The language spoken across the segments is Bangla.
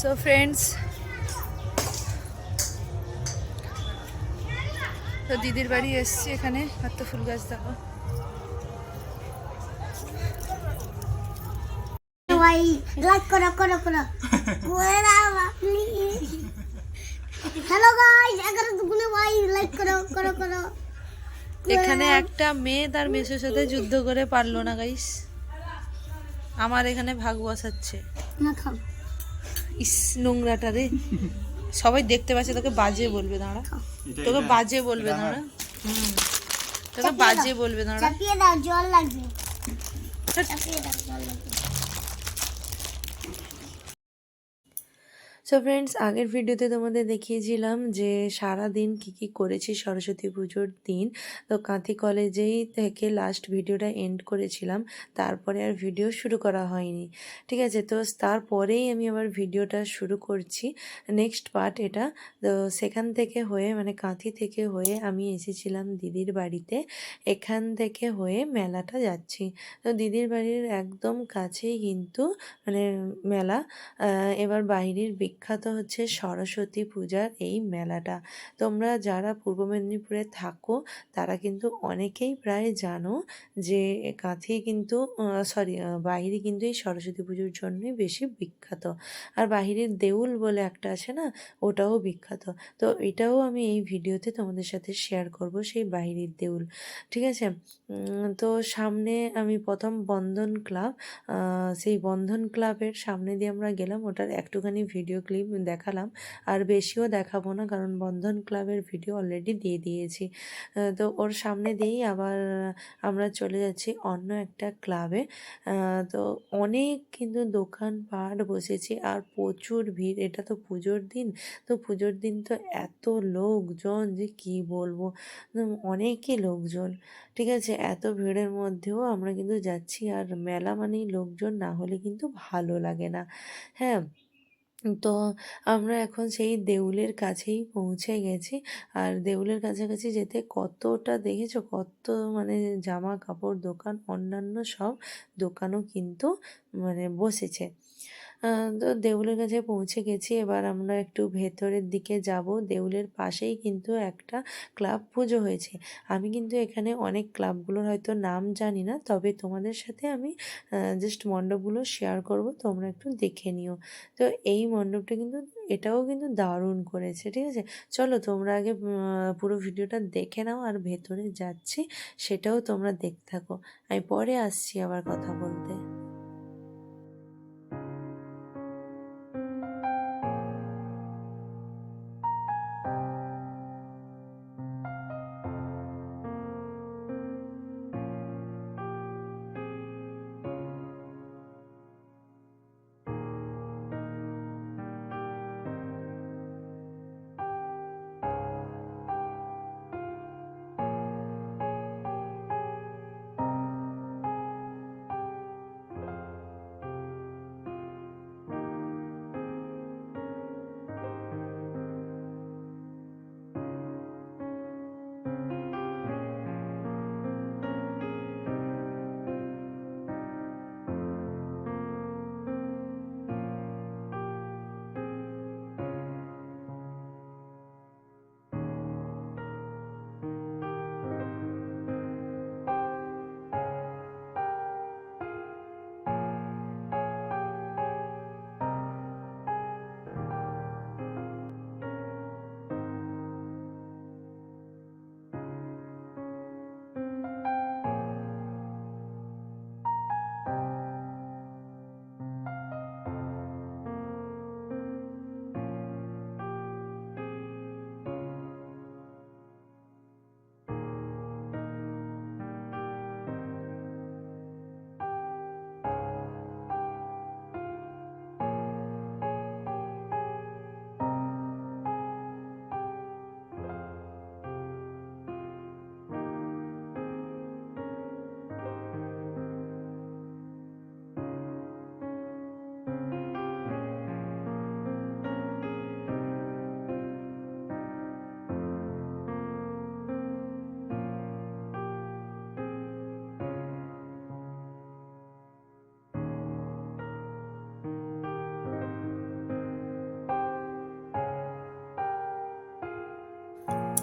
সো ফ্রেন্ডস তো দিদির বাড়ি এসছি এখানে কত ফুল গাছ দেখো। এখানে একটা মেয়ে তার মেসোর সাথে যুদ্ধ করে পারল না গাইস আমার এখানে ভাগ বসাচ্ছে। না খাও ইস নোংরাটা রে। সবাই দেখতে পাচ্ছে তোকে বাজে বলবে দাঁড়া। তোকে বাজে বলবে দাঁড়া। হুম। তোকে বাজে বলবে দাঁড়া। জল লাগবে চাপিয়ে দাও জল লাগবে সো ফ্রেন্ডস আগের ভিডিওতে তোমাদের দেখিয়েছিলাম যে সারা দিন কি কি করেছি সরস্বতী পুজোর দিন। তো কাঁথি কলেজেই থেকে লাস্ট ভিডিওটা এন্ড করেছিলাম। তারপরে আর ভিডিও শুরু করা হয়নি। ঠিক আছে? তো তারপরেই আমি আবার ভিডিওটা শুরু করছি। নেক্সট পার্ট এটা। তো সেখান থেকে হয়ে মানে কাঁথি থেকে হয়ে আমি এসেছিলাম দিদির বাড়িতে। এখান থেকে হয়ে মেলাটা যাচ্ছি। তো দিদির বাড়ির একদম কাছেই কিন্তু মানে মেলা এবার বাইরের বিখ্যাত হচ্ছে সরস্বতী পূজার এই মেলাটা। তোমরা যারা পূর্ব মেদিনীপুরে থাকো, তারা কিন্তু অনেকেই প্রায় জানো যে কাঁথি কিন্তু সরি বাইরে কিন্তু এই সরস্বতী পুজোর জন্যই বেশি বিখ্যাত। আর বাহিরের দেউল বলে একটা আছে না, ওটাও বিখ্যাত। তো এটাও আমি এই ভিডিওতে তোমাদের সাথে শেয়ার করব সেই বাহিরের দেউল। ঠিক আছে? তো সামনে আমি প্রথম বন্ধন ক্লাব সেই বন্ধন ক্লাবের সামনে দিয়ে আমরা গেলাম, ওটার একটুখানি ভিডিও ক্লিপ দেখালাম। আর বেশিও দেখাবো না, কারণ বন্ধন ক্লাবের ভিডিও অলরেডি দিয়ে দিয়েছি। তো ওর সামনে দিয়েই আবার আমরা চলে যাচ্ছি অন্য একটা ক্লাবে তো অনেক কিন্তু দোকানপাট বসেছে আর প্রচুর ভিড়। এটা তো পুজোর দিন। তো পুজোর দিন তো এত লোকজন যে কি বলব? অনেকই লোকজন। ঠিক আছে? এত ভিড়ের মধ্যেও আমরা কিন্তু যাচ্ছি। আর মেলা মানেই লোকজন, না হলে কিন্তু ভালো লাগে না। হ্যাঁ? তো আমরা এখন সেই দেউলের কাছেই পৌঁছে গেছি। আর দেউলের কাছাকাছি যেতে কতটা দেখেছ? কত মানে জামা কাপড় দোকান, অন্যান্য সব দোকানও কিন্তু মানে বসেছে। তো দেউলের কাছে পৌঁছে গেছি। এবার আমরা একটু ভেতরের দিকে যাব। দেউলের পাশেই কিন্তু একটা ক্লাব পুজো হয়েছে। আমি কিন্তু এখানে অনেক ক্লাবগুলোর হয়তো নাম জানি না, তবে তোমাদের সাথে আমি জাস্ট মণ্ডপগুলো শেয়ার করব। তোমরা একটু দেখে নিও। তো এই মণ্ডপটা কিন্তু, এটাও কিন্তু দারুণ করেছে, ঠিক আছে? চলো তোমরা আগে পুরো ভিডিওটা দেখে নাও আর ভেতরে যাচ্ছি, সেটাও তোমরা দেখতে থাকো। আমি পরে আসছি আবার কথা বলতে।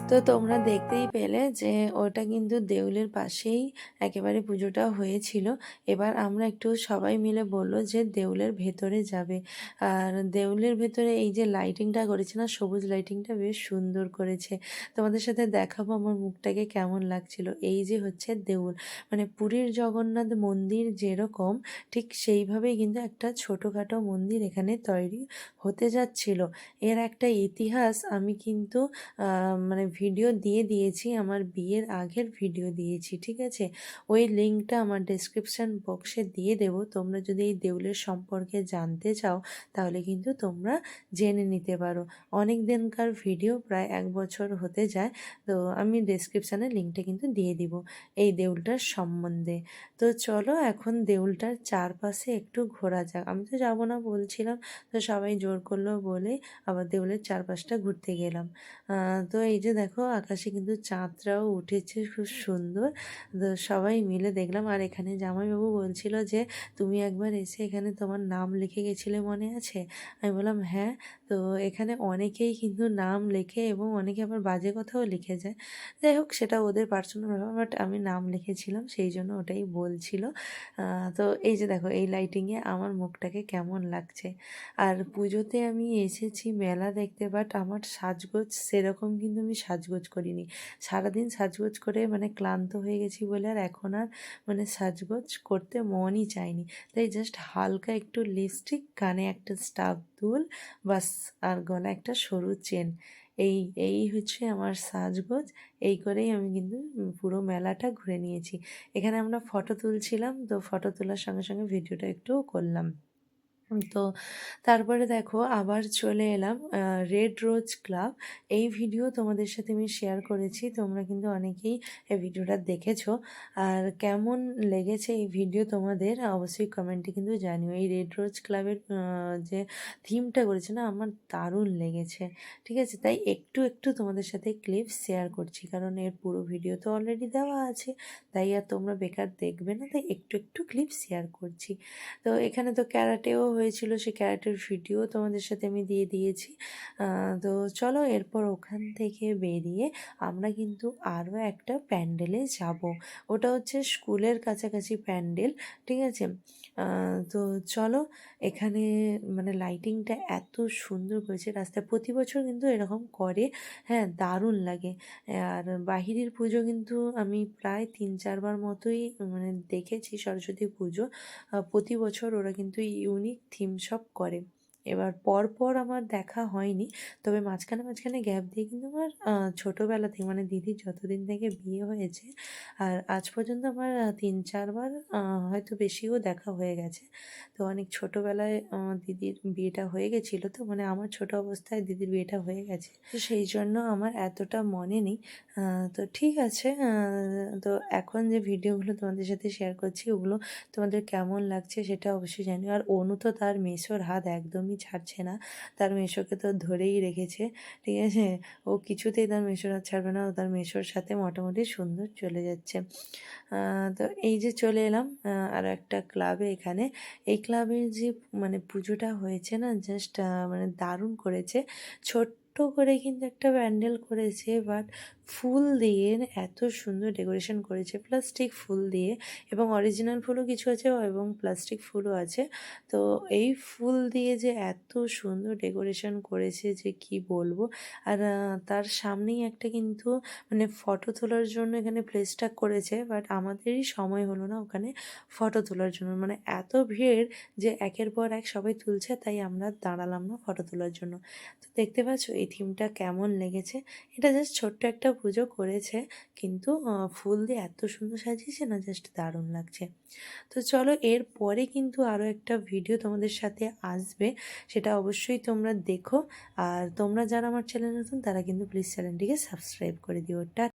তো তোমরা দেখতেই পেলে যে ওটা কিন্তু দেউলের পাশেই একেবারে পুজোটা হয়েছিল। এবার আমরা একটু সবাই মিলে বলল যে দেউলের ভেতরে যাবে। আর দেউলের ভেতরে এই যে লাইটিংটা করেছে না, সবুজ লাইটিংটা বেশ সুন্দর করেছে। তোমাদের সাথে দেখাবো আমার মুখটাকে কেমন লাগছিল। এই যে হচ্ছে দেউল। মানে পুরীর জগন্নাথ মন্দির যেরকম, ঠিক সেইভাবেই কিন্তু একটা ছোটোখাটো মন্দির এখানে তৈরি হতে যাচ্ছিল। এর একটা ইতিহাস আমি কিন্তু মানে ভিডিও দিয়ে দিয়েছি, আমার বিয়ের আগের ভিডিও দিয়েছি, ঠিক আছে? ওই লিঙ্কটা আমার ডেসক্রিপশান বক্সে দিয়ে দেব। তোমরা যদি এই দেউলের সম্পর্কে জানতে চাও, তাহলে কিন্তু তোমরা জেনে নিতে পারো। অনেক দিনকার ভিডিও প্রায় এক বছর হতে যায়, তো আমি ডেসক্রিপশানে লিঙ্কটা কিন্তু দিয়ে দিব, এই দেউলটার সম্বন্ধে। তো চলো এখন দেউলটার চারপাশে একটু ঘোরা যাক। আমি তো যাব না বলছিলাম, তো সবাই জোর করল বলে আবার দেউলের চারপাশটা ঘুরতে গেলাম। তো এই যে দেখো আকাশে কিন্তু চাঁদরাও উঠেছে খুব সুন্দর। তো সবাই মিলে দেখলাম। আর এখানে জামাইবাবু বলছিল যে, তুমি একবার এসে এখানে তোমার নাম লিখে গেছিলে মনে আছে? আমি বললাম হ্যাঁ। তো এখানে অনেকেই কিন্তু নাম লেখে এবং অনেকে আবার বাজে কথাও লিখে যায়। যাই হোক, সেটা ওদের পার্সোনাল ব্যাপার বাট আমি নাম লিখেছিলাম, সেই জন্য ওটাই বলছিল। তো এই যে দেখো, এই লাইটিংয়ে আমার মুখটাকে কেমন লাগছে। আর পুজোতে আমি এসেছি মেলা দেখতে বাট আমার সাজগোজ সেরকম কিন্তু আমি সাজগোজ করিনি। সারাদিন সাজগোজ করে মানে ক্লান্ত হয়ে গেছি বলে আর এখন আর মানে সাজগোজ করতে মনই চায়নি তাই জাস্ট হালকা একটু লিপস্টিক কানে একটা স্টাফ দুল, বাস আর গলা একটা সরু চেন। এই এই হচ্ছে আমার সাজগোজ। এই করেই আমি কিন্তু পুরো মেলাটা ঘুরে নিয়েছি। এখানে আমরা ফটো তুলছিলাম, তো ফটো তোলার সঙ্গে সঙ্গে ভিডিওটা একটু করলাম। তো তারপরে দেখো আবার চলে এলাম রেড রোজ ক্লাব এই ভিডিও তোমাদের সাথে আমি শেয়ার করেছি, তোমরা কিন্তু অনেকেই এই ভিডিওটা দেখেছ। আর কেমন লেগেছে এই ভিডিও তোমাদের, অবশ্যই কমেন্টে কিন্তু জানিও। এই রেড রোজ ক্লাবের যে থিমটা করেছে না, আমার দারুণ লেগেছে। ঠিক আছে? তাই একটু একটু তোমাদের সাথে ক্লিপ শেয়ার করছি, কারণ এর পুরো ভিডিও তো অলরেডি দেওয়া আছে। তাই আর তোমরা বেকার দেখবে না, তাই একটু একটু ক্লিপ শেয়ার করছি। তো এখানে তো ক্যারাটেও হয়েছিল সে ক্যারাটের ভিডিও তোমাদের সাথে আমি দিয়ে দিয়েছি। তো চলো এরপর ওখান থেকে বেরিয়ে আমরা কিন্তু আরও একটা প্যান্ডেলে যাব। ওটা হচ্ছে স্কুলের কাছাকাছি প্যান্ডেল, ঠিক আছে? তো চলো এখানে মানে লাইটিংটা এত সুন্দর করেছে, রাস্তায় প্রতি বছর কিন্তু এরকম করে। হ্যাঁ দারুণ লাগে। আর বাহিরের পুজো কিন্তু আমি প্রায় তিন চারবার মতোই মানে দেখেছি সরস্বতী পুজো। প্রতি বছর ওরা কিন্তু ইউনিক থিম সব করে। এবার পর পর আমার দেখা হয়নি। তবে মাঝখানে মাঝখানে গ্যাপ দিয়ে কিন্তু আমার ছোটোবেলা থেকে মানে দিদির যতদিন থেকে বিয়ে হয়েছে, আর আজ পর্যন্ত আমার তিন চারবার হয়তো বেশিও দেখা হয়ে গেছে। তো অনেক ছোটোবেলায় দিদির বিয়েটা হয়ে গেছিল তো মানে আমার ছোট অবস্থায় দিদির বিয়েটা হয়ে গেছে। তো সেই জন্য আমার এতটা মনে নেই। তো ঠিক আছে তো এখন যে ভিডিওগুলো তোমাদের সাথে শেয়ার করছি, ওগুলো তোমাদের কেমন লাগছে সেটা অবশ্যই জানি আর অনু তো তার মেসোর হাত একদমই ছাড়ছে না। তার মেসোকে তো ধরেই রেখেছে, ঠিক আছে? ও কিছুতেই তার মেসোর হাত ছাড়বে না। ও তার মেশোর সাথে মোটামুটি সুন্দর চলে যাচ্ছে। তো এই যে চলে এলাম আর একটা ক্লাবে এখানে। এই ক্লাবের যে মানে পুজোটা হয়েছে না, জাস্ট মানে দারুণ করেছে। ছোট্ট করে কিন্তু একটা প্যান্ডেল করেছে, বাট ফুল দিয়ে এত সুন্দর ডেকোরেশন করেছে, প্লাস্টিক ফুল দিয়ে এবং অরিজিনাল ফুলও কিছু আছে এবং প্লাস্টিক ফুলও আছে। তো এই ফুল দিয়ে যে এত সুন্দর ডেকোরেশন করেছে যে কি বলব? আর তার সামনেই একটা কিন্তু মানে ফটো তোলার জন্য এখানে প্লেসটা করেছে বাট আমাদেরই সময় হলো না ওখানে ফটো তোলার জন্য। মানে এত ভিড় যে একের পর এক সবাই তুলছে, তাই আমরা দাঁড়ালাম না ফটো তোলার জন্য। তো দেখতে পাচ্ছ এই থিমটা কেমন লেগেছে? এটা জাস্ট ছোট্ট একটা পুজো করেছে, কিন্তু ফুল দিয়ে এত সুন্দর সাজিয়েছে না জাস্ট দারুণ লাগছে। তো চলো, এর পরে কিন্তু আরও একটা ভিডিও তোমাদের সাথে আসবে, সেটা অবশ্যই তোমরা দেখো। আর তোমরা যারা আমার চ্যানেল নতুন, তারা কিন্তু প্লিজ চ্যানেলটিকে সাবস্ক্রাইব করে দিও। টা